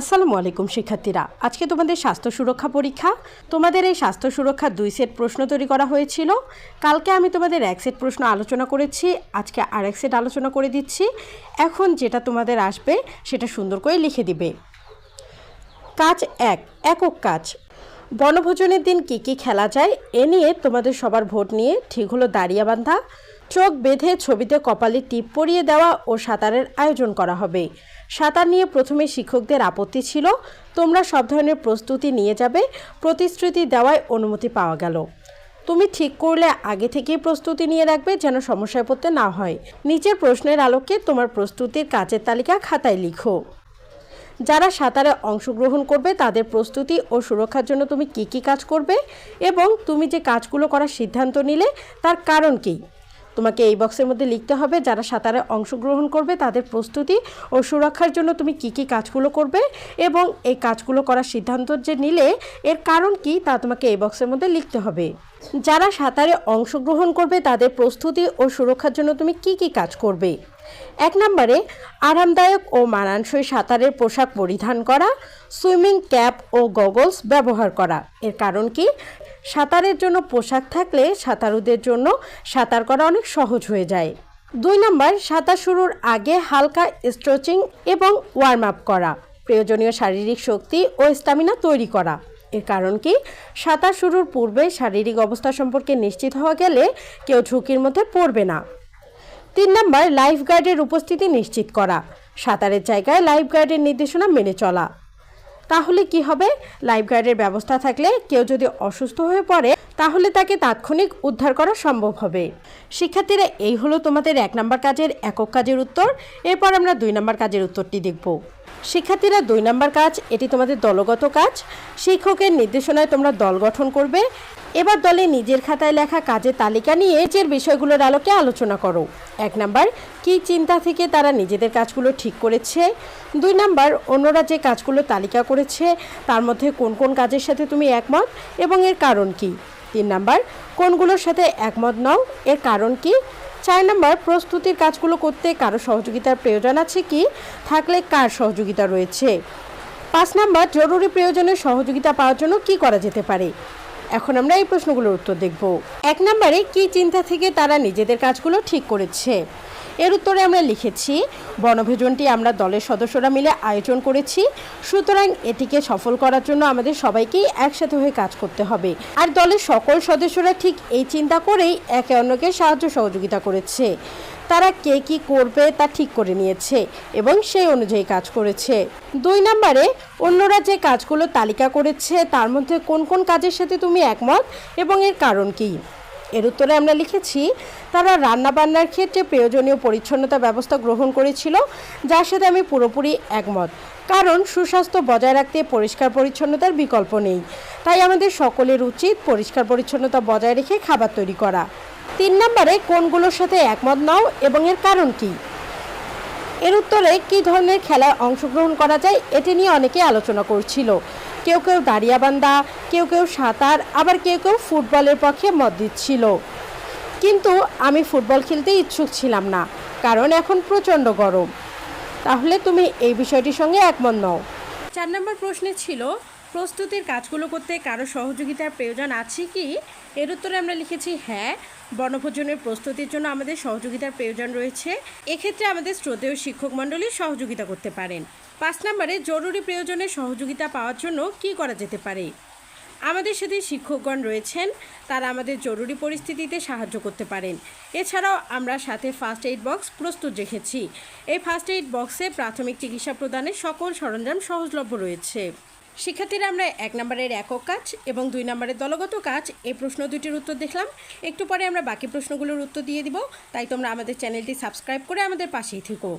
আসসালামু আলাইকুম, শিক্ষার্থীরা। আজকে তোমাদের স্বাস্থ্য সুরক্ষা পরীক্ষা। তোমাদের এই স্বাস্থ্য সুরক্ষার দুই সেট প্রশ্ন তৈরি করা হয়েছিল। কালকে আমি তোমাদের এক সেট প্রশ্ন আলোচনা করেছি। আজকে আর এক সেট আলোচনা করে দিচ্ছি। এখন যেটা তোমাদের আসবে, সেটা সুন্দর করে লিখে দিবে। কাজ এক, একক কাজ। বনভোজনের দিন কী কী খেলা যায়, এ নিয়ে তোমাদের সবার ভোট নিয়ে ঠিক হলো দাঁড়িয়ে বান্ধা চোখ বেঁধে ছবিতে কপালে টিপ পরিয়ে দেওয়া ও সাঁতারের আয়োজন করা হবে। সাঁতার নিয়ে প্রথমে শিক্ষকদের আপত্তি ছিল, তোমরা সব ধরনের প্রস্তুতি নিয়ে যাবে, প্রতিশ্রুতি দেওয়ায় অনুমতি পাওয়া গেল। তুমি ঠিক করলে আগে থেকেই প্রস্তুতি নিয়ে রাখবে যেন সমস্যায় পড়তে না হয়। নিচের প্রশ্নের আলোকে তোমার প্রস্তুতির কাজের তালিকা খাতায় লিখো। যারা সাঁতারে অংশগ্রহণ করবে, তাদের প্রস্তুতি ও সুরক্ষার জন্য তুমি কী কী কাজ করবে এবং তুমি যে কাজগুলো করার সিদ্ধান্ত নিলে, তার কারণ কী? তোমাকে এই বক্সের মধ্যে লিখতে হবে যারা সাঁতারে অংশগ্রহণ করবে তাদের প্রস্তুতি ও সুরক্ষার জন্য তুমি কি কি কাজগুলো করবে এবং এই কাজগুলো করার সিদ্ধান্ত যে নিলে এর কারণ কি তা তোমাকে এই বক্সের মধ্যে লিখতে হবে। যারা সাঁতারে অংশগ্রহণ করবে তাদের প্রস্তুতি ও সুরক্ষার জন্য তুমি কি কি কাজ করবে? এক নম্বরে, আরামদায়ক ও মানানসই সাঁতারের পোশাক পরিধান করা, সুইমিং ক্যাপ ও গগলস ব্যবহার করা। এর কারণ কি? সাঁতারের জন্য পোশাক থাকলে সাঁতারুদের জন্য সাঁতার করা অনেক সহজ হয়ে যায়। দুই নম্বর, সাঁতার শুরুর আগে হালকা স্ট্রেচিং এবং ওয়ার্ম আপ করা, প্রয়োজনীয় শারীরিক শক্তি ও স্টামিনা তৈরি করা। এর কারণ কি? সাঁতার শুরুর পূর্বে শারীরিক অবস্থা সম্পর্কে নিশ্চিত হওয়া গেলে কেউ ঝুঁকির মধ্যে পড়বে না। তিন নম্বর লাইফ গার্ডের উপস্থিতি নিশ্চিত করা। সাঁতারের জায়গায় লাইফ গার্ডের নির্দেশনা মেনে চলা। তাহলে কি হবে? লাইফ গার্ডের ব্যবস্থা থাকলে কেউ যদি অসুস্থ হয়ে পড়ে, তাহলে তাকে তাৎক্ষণিক উদ্ধার করা সম্ভব হবে। শিক্ষার্থীরা, এই হলো তোমাদের এক নম্বর কাজের একক কাজের উত্তর। এরপর আমরা দুই নম্বর কাজের উত্তরটি দেখব। শিক্ষার্থীরা দুই নম্বর কাজ, এটি তোমাদের দলগত কাজ। শিক্ষকের নির্দেশনায় তোমরা দল গঠন করবে। এবার দলে নিজের খাতায় লেখা কাজের তালিকা নিয়ে নিচের বিষয়গুলোর আলোকে আলোচনা করো। এক নাম্বার, কী চিন্তা থেকে তারা নিজেদের কাজগুলো ঠিক করেছে? দুই নাম্বার, অন্যরা যে কাজগুলো তালিকা করেছে, তার মধ্যে কোন কোন কাজের সাথে তুমি একমত এবং এর কারণ কি? তিন নাম্বার, কোনগুলোর সাথে একমত নও, এর কারণ কি? চার নম্বর, প্রস্তুতির কাজগুলো করতে কারও সহযোগিতার প্রয়োজন আছে কি? থাকলে কার সহযোগিতা রয়েছে? পাঁচ নম্বর, জরুরি প্রয়োজনে সহযোগিতা পাওয়ার জন্য কি করা যেতে পারে? এখন আমরা এই প্রশ্নগুলোর উত্তর দেখব। এক নম্বরে, কি চিন্তা থেকে তারা নিজেদের কাজগুলো ঠিক করেছে? এর উত্তরে আমরা লিখেছি, বনভোজনটি আমরা দলের সদস্যরা মিলে আয়োজন করেছি, সুতরাং এটিকে সফল করার জন্য আমাদের সবাইকেই একসাথে হয়ে কাজ করতে হবে। আর দলের সকল সদস্যরা ঠিক এই চিন্তা করেই একে অন্যকে সাহায্য সহযোগিতা করেছে। তারা কে কি করবে তা ঠিক করে নিয়েছে এবং সেই অনুযায়ী কাজ করেছে। দুই নম্বরে, অন্যরা যে কাজগুলো তালিকা করেছে, তার মধ্যে কোন কোন কাজের সাথে তুমি একমত এবং এর কারণ কি? এর উত্তরে আমরা লিখেছি, তারা রান্নাবান্নার ক্ষেত্রে প্রয়োজনীয় পরিচ্ছন্নতা ব্যবস্থা গ্রহণ করেছিল, যার সাথে আমি পুরোপুরি একমত। কারণ সুস্বাস্থ্য বজায় রাখতে পরিষ্কার পরিচ্ছন্নতার বিকল্প নেই। তাই আমাদের সকলের উচিত পরিষ্কার পরিচ্ছন্নতা বজায় রেখে খাবার তৈরি করা। তিন নম্বরে, কোনগুলোর সাথে একমত নাও এবং এর কারণ কি? এর উত্তরে, কী ধরনের খেলায় অংশগ্রহণ করা যায়, এটি নিয়ে অনেকে আলোচনা করছিল। কেউ কেউ দাঁড়িয়াবান্ধা, কেউ কেউ সাঁতার, আবার কেউ কেউ ফুটবলের পক্ষে মত দিচ্ছিল। কিন্তু আমি ফুটবল খেলতে ইচ্ছুক ছিলাম না, কারণ এখন প্রচণ্ড গরম। তাহলে তুমি এই বিষয়টির সঙ্গে একমত নও। চার নম্বর প্রশ্নে ছিল প্রস্তুতির কাজগুলো করতে কারও সহযোগিতার প্রয়োজন আছে কি? এর উত্তরে আমরা লিখেছি হ্যাঁ বনভোজনের প্রস্তুতির জন্য আমাদের সহযোগিতার প্রয়োজন রয়েছে। এক্ষেত্রে আমাদের শ্রদ্ধেয় শিক্ষক মণ্ডলী সহযোগিতা করতে পারেন। পাঁচ নম্বরে, জরুরি প্রয়োজনে সহযোগিতা পাওয়ার জন্য কি করা যেতে পারে? আমাদের সাথে শিক্ষকগণ রয়েছেন, তারা আমাদের জরুরি পরিস্থিতিতে সাহায্য করতে পারেন। এছাড়াও আমরা সাথে ফার্স্ট এইড বক্স প্রস্তুত রেখেছি। এই ফার্স্ট এইড বক্সে প্রাথমিক চিকিৎসা প্রদানের সকল সরঞ্জাম সহজলভ্য রয়েছে। শিক্ষার্থীরা, আমরা এক নম্বরের একক কাজ এবং দুই নম্বরের দলগত কাজ এই প্রশ্ন দুটির উত্তর দেখলাম। একটু পরে আমরা বাকি প্রশ্নগুলোর উত্তর দিয়ে দিব। তাই তোমরা আমাদের চ্যানেলটি সাবস্ক্রাইব করে আমাদের পাশেই থেকো।